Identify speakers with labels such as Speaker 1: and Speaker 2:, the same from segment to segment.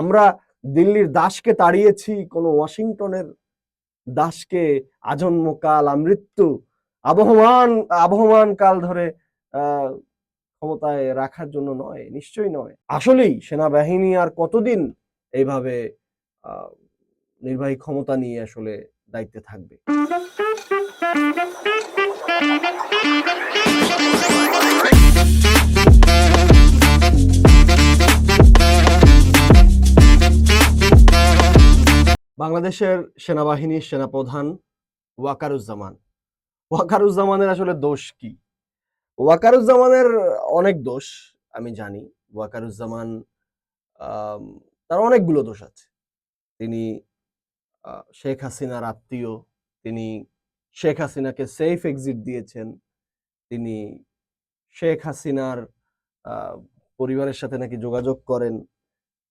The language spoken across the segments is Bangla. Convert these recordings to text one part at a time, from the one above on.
Speaker 1: আমরা দিল্লির দাসকে তাড়িয়েছি, কোনো ওয়াশিংটনের দাসকে আজন্মকাল আমৃত্যু আবহমান আবহমান কাল ধরে ক্ষমতায় রাখার জন্য নয়, নিশ্চয়ই নয়। আসলেই সেনাবাহিনী আর কতদিন এইভাবে নির্বাহী ক্ষমতা নিয়ে আসলে দায়িত্বে থাকবে? বাংলাদেশের সেনাবাহিনীর সেনাপ্রধান ওয়াকারুজ্জামান। ওয়াকারুজ্জামানের আসলে দোষ কি? ওয়াকারুজ্জামানের অনেক দোষ, আমি জানি। ওয়াকারুজ্জামান তার অনেকগুলো দোষ আছে। তিনি শেখ হাসিনার আত্মীয়, তিনি শেখ হাসিনাকে সেফ এক্সিট দিয়েছেন, তিনি শেখ হাসিনার পরিবারের সাথে নাকি যোগাযোগ করেন।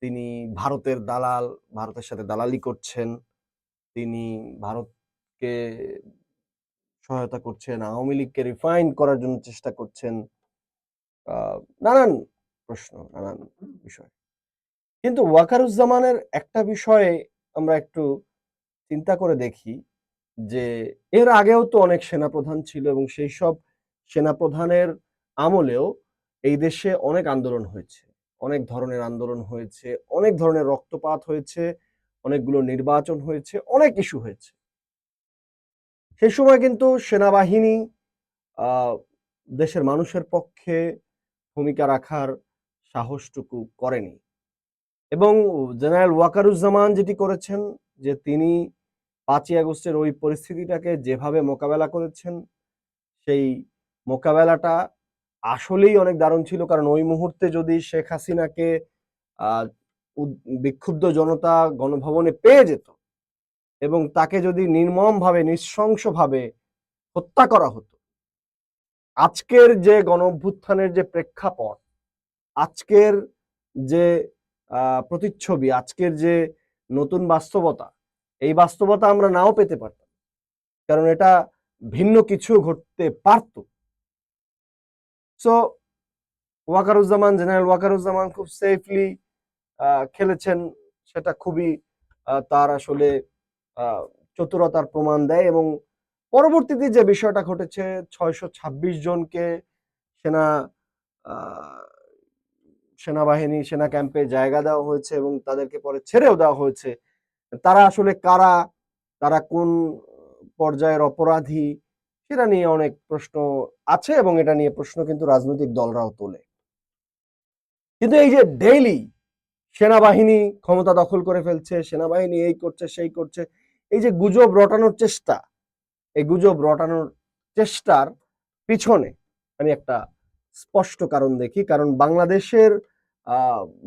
Speaker 1: তিনি ভারতের দালাল, ভারতের সাথে দালালি করছেন। তিনি ভারতকে সহায়তা করছেন, আওয়ামী লীগকে রিফাইন করার জন্য চেষ্টা করছেন। নানান প্রশ্ন, নানান বিষয়। কিন্তু ওয়াকারুজ্জামানের একটা বিষয়ে আমরা একটু চিন্তা করে দেখি যে, এর আগেও তো অনেক সেনাপ্রধান ছিল এবং সেই সব সেনাপ্রধানের আমলেও এই দেশে অনেক আন্দোলন হয়েছে। অনেক ধরনের আন্দোলন হয়েছে, অনেক ধরনের রক্তপাত হয়েছে, অনেকগুলো নির্বাচন হয়েছে, অনেক ইস্যু হয়েছে। সেই সময় কিন্তু সেনাবাহিনী দেশের মানুষের পক্ষে ভূমিকা রাখার সাহসটুকু করেনি। এবং জেনারেল ওয়াকারুজ্জামান যেটি করেছেন, যে তিনি পাঁচই আগস্টের ওই পরিস্থিতিটাকে যেভাবে মোকাবেলা করেছেন, সেই মোকাবেলাটা আসলেই অনেক দারুণ ছিল। কারণ ওই মুহূর্তে যদি শেখ হাসিনাকে বিক্ষুব্ধ জনতা গণভবনে পেয়ে যেত এবং তাকে যদি নির্মমভাবে, নৃশংসভাবে হত্যা করা হতো, আজকের যে গণ যে প্রেক্ষাপট, আজকের যে প্রতিচ্ছবি, আজকের যে নতুন বাস্তবতা, এই বাস্তবতা আমরা নাও পেতে পারতাম। কারণ এটা ভিন্ন কিছু ঘটতে পারত। সো ওয়াকারুজ্জামান জেনারেল ওয়াকারুজ্জামান খুব সেফলি খেলেছেন। সেটা খুবই তার আসলে চতুরতার প্রমাণ দেয় এবং পরবর্তীতে যে বিষয়টা ঘটেছে, ছয়শো ছাব্বিশ জনকে সেনা সেনাবাহিনী, সেনা ক্যাম্পে জায়গা দেওয়া হয়েছে এবং তাদেরকে পরে ছেড়েও দেওয়া হয়েছে। তারা আসলে কারা, তারা কোন পর্যায়ের অপরাধী সেটা নিয়ে অনেক প্রশ্ন আছে এবং এটা নিয়ে প্রশ্ন কিন্তু রাজনৈতিক দলরাও তোলে। কিন্তু এই যে ডেইলি সেনাবাহিনী ক্ষমতা দখল করে ফেলছে, সেনাবাহিনী এই করছে, সেই করছে, এই যে গুজব রটানোর চেষ্টা, এই গুজব রটানোর চেষ্টার পিছনে আমি একটা স্পষ্ট কারণ দেখি। কারণ বাংলাদেশের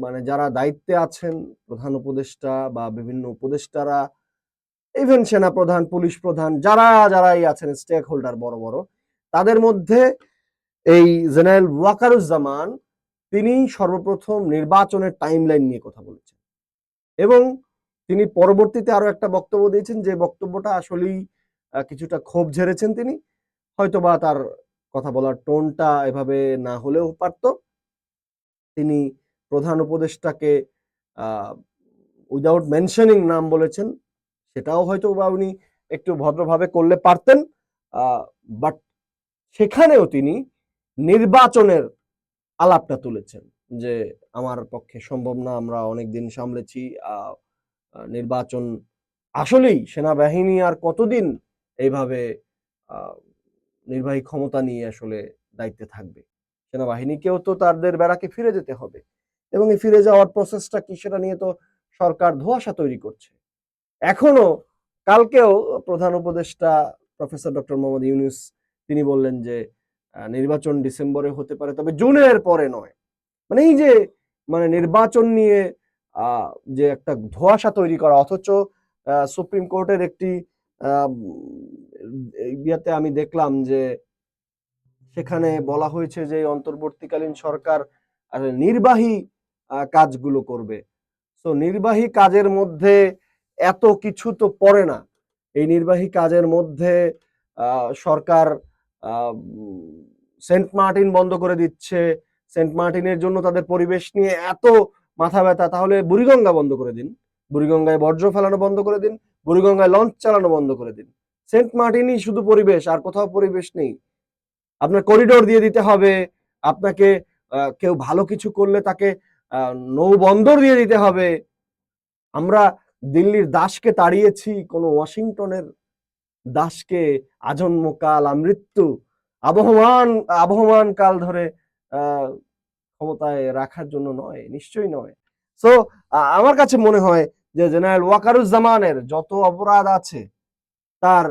Speaker 1: মানে যারা দায়িত্বে আছেন, প্রধান উপদেষ্টা বা বিভিন্ন উপদেষ্টারা ইভেন সেনা প্রধান, পুলিশ প্রধান, যারা, যারাই আছেন স্টেক হোল্ডার বড় বড়, তাদের মধ্যে এই জেনারেল ওয়াকারুজ্জামান, তিনি সর্বপ্রথম নির্বাচনের টাইমলাইন নিয়ে কথা বলেছেন। এবং তিনি পরবর্তীতে আরও একটা বক্তব্য দিয়েছেন, যে বক্তব্যটা আসলেই কিছুটা ক্ষোভ ঝেড়েছেন তিনি। হয়তোবা তার কথা বলার টোনটা এভাবে না হলেও পারত। তিনি প্রধান উপদেষ্টাকে উইদাউট মেনশনিং নাম বলেছেন। সেটাও হয়তো বা উনি একটু ভদ্রভাবে করলে পারতেন বাট সেখানেও তিনি নির্বাচনের আলাপটা তুলেছেন যে আমার পক্ষে সম্ভব না, আমরা অনেক দিন সামলেছি নির্বাচন আসলেই সেনাবাহিনী আর কতদিন এইভাবে নির্বাহী ক্ষমতা নিয়ে আসলে দায়িত্বে থাকবে? সেনাবাহিনীকেও তো তাদের বেড়াকে ফিরে যেতে হবে এবং এই ফিরে যাওয়ার প্রসেসটা কি সেটা নিয়ে তো সরকার ধোঁয়াশা তৈরি করছে। এখনও কালকেও প্রধান উপদেষ্টা প্রফেসর ডক্টর মোহাম্মদ ইউনুস তিনি বললেন যে নির্বাচন ডিসেম্বরে হতে পারে, তবে জুনের পরে নয়। মানে এই যে মানে নির্বাচন নিয়ে যে একটা ধোয়াশা তৈরি করা, অথচ সুপ্রিম কোর্টের একটি ইয়াতে আমি দেখলাম যে, সেখানে বলা হয়েছে যে, অন্তর্বর্তীকালীন সরকার নির্বাহী কাজগুলো করবে। তো নির্বাহী কাজের মধ্যে এত কিছু তো পড়ে না। এই নির্বাহী কাজের মধ্যে সরকার সেন্ট মার্টিন বন্ধ করে দিচ্ছে। সেন্ট মার্টিনের জন্য তাদের পরিবেশ নিয়ে এত মাথা ব্যথা তাহলে বুড়িগঙ্গা বন্ধ করে দিন। বুড়িগঙ্গায় বর্জ্য ফেলানো বন্ধ করে দিন বুড়িগঙ্গায় লঞ্চ চালানো বন্ধ করে দিন। সেন্ট মার্টিনই শুধু পরিবেশ আর কোথাও পরিবেশ নেই। আপনার করিডোর দিয়ে দিতে হবে আপনাকে কেউ ভালো কিছু করলে তাকে আহ, নৌ বন্দর দিয়ে দিতে হবে। আমরা দিল্লির দাসকে তাড়িয়েছি, কোনো ওয়াশিংটনের দাসকে আজন্মকাল আমৃত্যু আবহমান আবহমান কাল ধরে ক্ষমতায় রাখার জন্য নয়, নিশ্চয়ই নয়। সো আমার কাছে মনে হয় যে জেনারেল ওয়াকারুজ্জামানের যত অপরাধ আছে, তার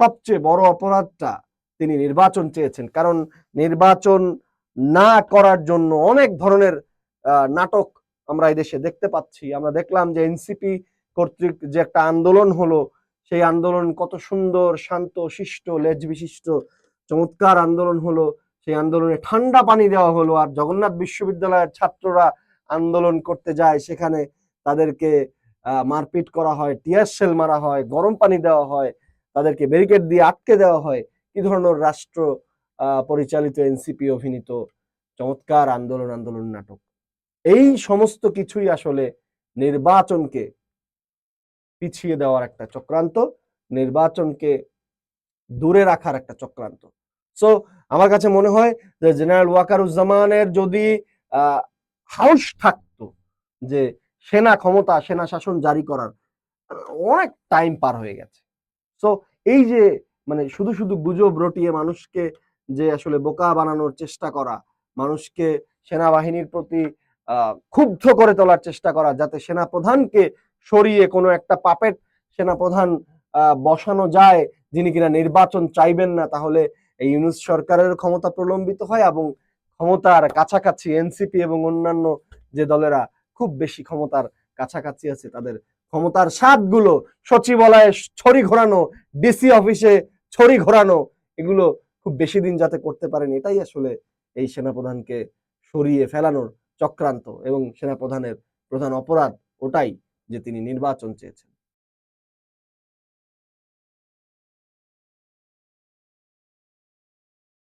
Speaker 1: সবচেয়ে বড় অপরাধটা তিনি নির্বাচন চেয়েছেন। কারণ নির্বাচন না করার জন্য অনেক ধরনের নাটক আমরা এই দেশে দেখতে পাচ্ছি। আমরা দেখলাম যে এনসিপি কর্তৃক যে একটা আন্দোলন হলো, সেই আন্দোলন কত সুন্দর, শান্ত, শিষ্ট, লেজ বিশিষ্ট, চমৎকার আন্দোলন হলো। সেই আন্দোলনে ঠান্ডা পানি দেওয়া হলো আর জগন্নাথ বিশ্ববিদ্যালয়ের ছাত্ররা আন্দোলন করতে যায়। সেখানে তাদেরকে মারপিট করা হয় টিয়ার সেল মারা হয়, গরম পানি দেওয়া হয়, তাদেরকে ব্যারিকেড দিয়ে আটকে দেওয়া হয়। কি ধরনের রাষ্ট্র পরিচালিত এনসিপি অভিনীত চমৎকার আন্দোলন আন্দোলন নাটক। এই সমস্ত কিছুই আসলে নির্বাচনকে পিছিয়ে দেওয়ার একটা চক্রান্ত, নির্বাচনকে দূরে রাখার একটা চক্রান্ত। সো আমার কাছে মনে হয় যে জেনারেল ওয়াকারুজ্জামানের যদি সাহস থাকতো যে সেনা ক্ষমতা, সেনা শাসন জারি করার অনেক টাইম পার হয়ে গেছে। সো এই যে মানে শুধু শুধু গুজব রটিয়ে মানুষকে যে আসলে বোকা বানানোর চেষ্টা করা, মানুষকে সেনাবাহিনীর প্রতি ক্ষুব্ধ করে তোলার চেষ্টা করা যাতে সেনা প্রধানকে সরিয়ে কোনো একটা পাপেট সেনা প্রধান আহ, বসানো যায় যিনি কিনা নির্বাচন চাইবেন না তাহলে এই ইউনুস সরকারের ক্ষমতা প্রলম্বিত হয় এবং ক্ষমতার কাছাকাছি এনসিপি এবং অন্যান্য যে দলেরা খুব বেশি ক্ষমতার কাছাকাছি আছে তাদের ক্ষমতার স্বাদগুলো সচিবালয়ে ছড়ি ঘোরানো ডিসি অফিসে ছড়ি ঘোরানো এগুলো খুব বেশি দিন যাতে করতে পারেন এটাই আসলে এই সেনাপ্রধানকে সরিয়ে ফেলানোর চক্রান্ত এবং সেনাপ্রধানের প্রধান অপরাধ ওটাই যে তিনি নির্বাচন চেয়েছেন।